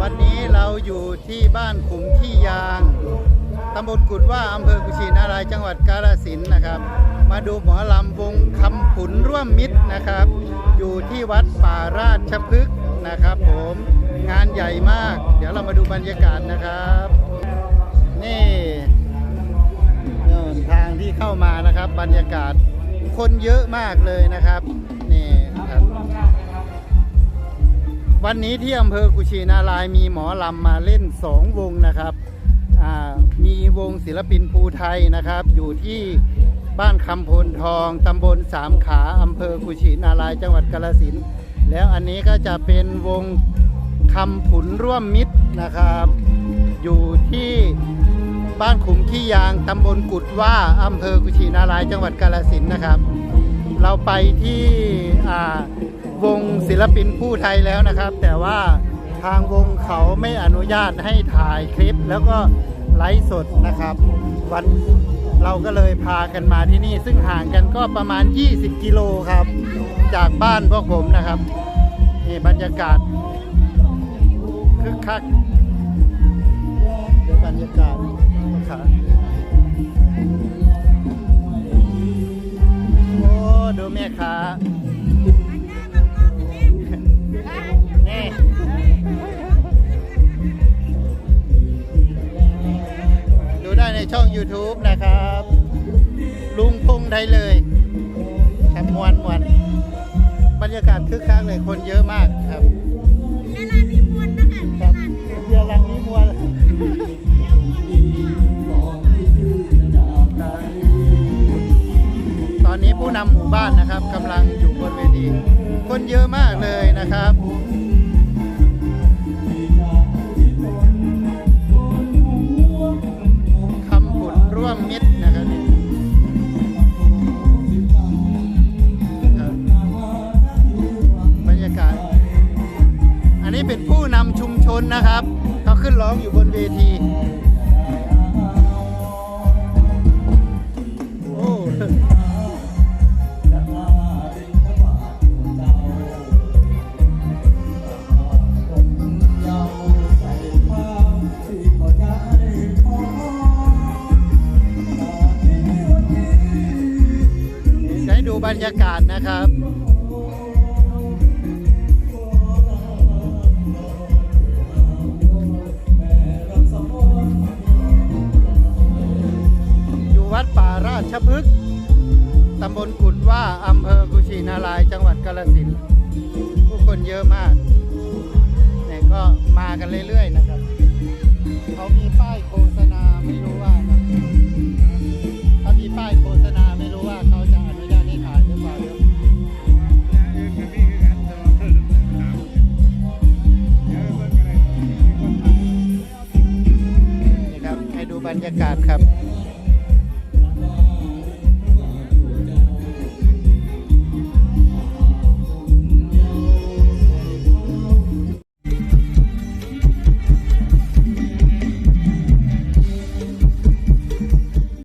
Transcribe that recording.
วันนี้เราอยู่ที่บ้านขุมที่ยางตำบลกุดว่าอำเภอกุชินารายจังหวัดกาฬสินธุ์นะครับ มาดูหมอลำวงคำผุนร่วมมิตรนะครับ อยู่ที่วัดป่าราชพฤกษ์นะครับผมงานใหญ่มาก เดี๋ยวเรามาดูบรรยากาศนะครับ นี่นู่นทางที่เข้ามานะครับ บรรยากาศคนเยอะมากเลยนะครับ นี่ครับ วันนี้ที่อำเภอกุชินารายมีหมอลำมาเล่นสองวงนะครับอ่ามีวงศิลปินภูไทยนะครับ อยู่ที่บ้านคำพนทองตำบลสามขาอำเภอกุชินารายจังหวัดกาฬสินแล้วอันนี้ก็จะเป็นวงคำผุนร่วมมิตรนะครับ อยู่ที่บ้านขุมขี้ยางตำบลกุดว่าอำเภอกุชินารายจังหวัดกาฬสินนะครับ เราไปที่อ่า วงศิลปินผู้ไทยแล้วนะครับ แต่ว่าทางวงเขาไม่อนุญาตให้ถ่ายคลิปแล้วก็ไลฟ์สดนะครับ วันเราก็เลยพากันมาที่นี่ ซึ่งห่างกันก็ประมาณ 20 กิโลครับ จากบ้านพวกผมนะครับนี่บรรยากาศคึกคักดูบรรยากาศนะครับ ช่อง YouTube นะครับ ลุงพงได้เลยแถมมวนมวนบรรยากาศคึกคักเลยคนเยอะมากครับครับเรือลังนี้มวนตอนนี้ผู้นำหมู่บ้านนะครับกำลังอยู่บนเวทีคนเยอะมากเลยนะครับ นะครับ เขาขึ้นร้องอยู่บนเวที โอ้ให้ดูบรรยากาศนะครับ ราชพฤกษ์ตำบลกุดว่าอำเภอกุชินารายจังหวัดกาฬสินธุ์ผู้คนเยอะมากเนี่ยก็มากันเรื่อยๆนะครับ เขามีป้ายโฆษณาไม่รู้ว่านะเขามีป้ายโฆษณาไม่รู้ว่าเขาจะอนุญาตให้ถ่ายหรือเปล่าเดี๋ยครับให้ดูบรรยากาศครับ